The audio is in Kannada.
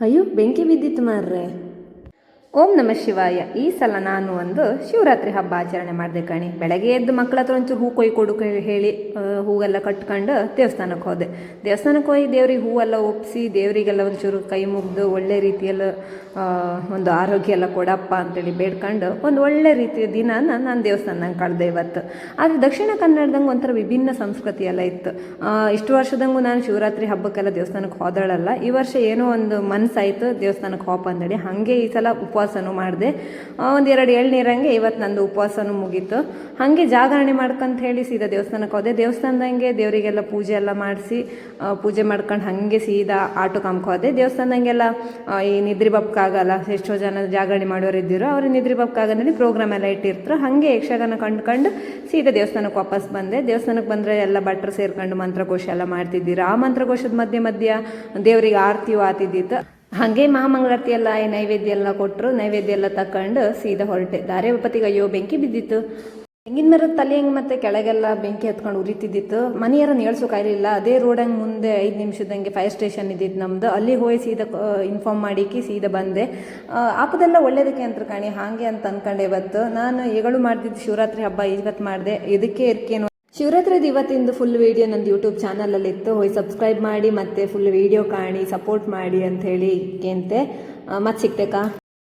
ಅಯ್ಯೋ ಬೆಂಕಿ ಬಿದ್ದಿತ್ತು ಮಾರ್ರೆ. ಓಂ ನಮ ಶಿವಾಯ. ಈ ಸಲ ನಾನು ಒಂದು ಶಿವರಾತ್ರಿ ಹಬ್ಬ ಆಚರಣೆ ಮಾಡಿದೆ ಕಣಿ. ಬೆಳಗ್ಗೆ ಎದ್ದು ಮಕ್ಕಳ ಹತ್ರ ಒಂಚೂರು ಹೂ ಕೊಯ್ ಕೊಡು ಹೇಳಿ ಹೂವೆಲ್ಲ ಕಟ್ಕೊಂಡು ದೇವಸ್ಥಾನಕ್ಕೆ ಹೋದೆ. ದೇವಸ್ಥಾನಕ್ಕೆ ಹೋಗಿ ದೇವ್ರಿಗೆ ಹೂವೆಲ್ಲ ಒಪ್ಪಿಸಿ ದೇವರಿಗೆಲ್ಲ ಒಂಚೂರು ಕೈ ಮುಗಿದು ಒಳ್ಳೆ ರೀತಿಯಲ್ಲಿ ಒಂದು ಆರೋಗ್ಯ ಎಲ್ಲ ಕೊಡಪ್ಪ ಅಂತೇಳಿ ಬೇಡ್ಕೊಂಡು ಒಂದು ಒಳ್ಳೆ ರೀತಿಯ ದಿನಾನ ನಾನು ದೇವಸ್ಥಾನ ಕಳೆದೆ ಇವತ್ತು. ಆದರೆ ದಕ್ಷಿಣ ಕನ್ನಡದಂಗೆ ಒಂಥರ ವಿಭಿನ್ನ ಸಂಸ್ಕೃತಿ ಎಲ್ಲ ಇತ್ತು. ಇಷ್ಟು ವರ್ಷದಂಗೂ ನಾನು ಶಿವರಾತ್ರಿ ಹಬ್ಬಕ್ಕೆಲ್ಲ ದೇವಸ್ಥಾನಕ್ಕೆ ಹೋದಳಲ್ಲ. ಈ ವರ್ಷ ಏನೋ ಒಂದು ಮನಸ್ಸಾಯಿತು ದೇವಸ್ಥಾನಕ್ಕೆ ಹೋಪ ಅಂದೇಳಿ ಹಾಗೆ ಈ ಸಲ ಉಪವಾಸನೂ ಮಾಡಿದೆ. ಒಂದು ಎರಡು ಎಳ್ನೀರಂಗೆ ಇವತ್ತು ನಂದು ಉಪವಾಸನೂ ಮುಗೀತು. ಹಾಗೆ ಜಾಗರಣೆ ಮಾಡ್ಕೊಂತ ಹೇಳಿ ಸೀದಾ ದೇವಸ್ಥಾನಕ್ಕೆ ಹೋದೆ. ದೇವಸ್ಥಾನದಂಗೆ ದೇವರಿಗೆಲ್ಲ ಪೂಜೆ ಎಲ್ಲ ಮಾಡಿಸಿ ಪೂಜೆ ಮಾಡ್ಕೊಂಡು ಹಾಗೆ ಸೀದಾ ಆಟೋ ಹೋದೆ. ದೇವಸ್ಥಾನದಂಗೆಲ್ಲ ಈ ನಿದ್ರಿ ಬಪ್ಕಾಗಲ್ಲ, ಎಷ್ಟೋ ಜನ ಜಾಗರಣೆ ಮಾಡೋರು ಇದ್ದಿರೋ. ಅವ್ರಿಗೆ ನಿದ್ರಿ ಬಪ್ಕಾಗಂದೇಳಿ ಪ್ರೋಗ್ರಾಮ್ ಎಲ್ಲ ಇಟ್ಟಿರ್ತಾರೆ. ಹಾಗೆ ಯಕ್ಷಗಾನ ಕಂಡ್ಕೊಂಡು ಸೀದಾ ದೇವಸ್ಥಾನಕ್ಕೆ ವಾಪಸ್ ಬಂದೆ. ದೇವಸ್ಥಾನಕ್ಕೆ ಬಂದರೆ ಎಲ್ಲ ಭಟ್ರು ಸೇರ್ಕೊಂಡು ಮಂತ್ರಘೋಷ ಎಲ್ಲ ಮಾಡ್ತಿದ್ದೀರಾ. ಆ ಮಂತ್ರಘೋಷದ ಮಧ್ಯೆ ಮಧ್ಯ ದೇವರಿಗೆ ಆರ್ತಿಯು ಆತಿದ್ದಿತ್ತು. ಹಾಗೆ ಮಹಾಮಂಗಳಾರತಿ ಎಲ್ಲ ನೈವೇದ್ಯ ಎಲ್ಲ ಕೊಟ್ಟರು ನೈವೇದ್ಯ ಎಲ್ಲ ತಕೊಂಡು ಸೀದಾ ಹೊರಟೆ ದಾರೆ ಉಪತಿಗೆ ಅಯ್ಯೋ, ಬೆಂಕಿ ಬಿದ್ದಿತ್ತು. ತೆಂಗಿನ ಮರದ ತಲೆ ಹೆಂಗೆ ಮತ್ತೆ ಕೆಳಗೆಲ್ಲ ಬೆಂಕಿ ಹತ್ಕೊಂಡು ಉರಿತಿದ್ದಿತ್ತು. ಮನೆಯಾರನ್ನ ಹೇಳ್ಸೋಕಾಗಲಿಲ್ಲ ಅದೇ ರೋಡಂಗೆ ಮುಂದೆ ಐದು ನಿಮಿಷದಂಗೆ ಫೈರ್ ಸ್ಟೇಷನ್ ಇದ್ದಿತ್ತು ನಮ್ಮದು ಅಲ್ಲಿ ಹೋಗಿ ಸೀದಾ ಇನ್ಫಾರ್ಮ್ ಮಾಡಿಕ್ಕೆ ಸೀದಾ ಬಂದೆ. ಆಪದೆಲ್ಲ ಒಳ್ಳೇದಕ್ಕೆ ಅಂತ ಕಾಣಿ. ಹಾಗೆ ಅಂತ ಅನ್ಕೊಂಡೆ ಇವತ್ತು. ನಾನು ಈಗಳು ಮಾಡ್ತಿದ್ದು ಶಿವರಾತ್ರಿ ಹಬ್ಬ ಇವತ್ತು ಮಾಡಿದೆ. ಇದಕ್ಕೆ ಇರ್ಕೇನು ಶಿವರಾತ್ರಿದು ಇವತ್ತಿಂದು ಫುಲ್ ವಿಡಿಯೋ ನಂದು ಯೂಟ್ಯೂಬ್ ಚಾನಲಲ್ಲಿ ಇತ್ತು. ಹೋಗಿ ಸಬ್ಸ್ಕ್ರೈಬ್ ಮಾಡಿ ಮತ್ತೆ ಫುಲ್ ವಿಡಿಯೋ ಕಾಣಿ ಸಪೋರ್ಟ್ ಮಾಡಿ ಅಂತ ಹೇಳಿ ಕೇಂತೆ ಮತ್ತೆ ಸಿಗ್ತೇಕಾ?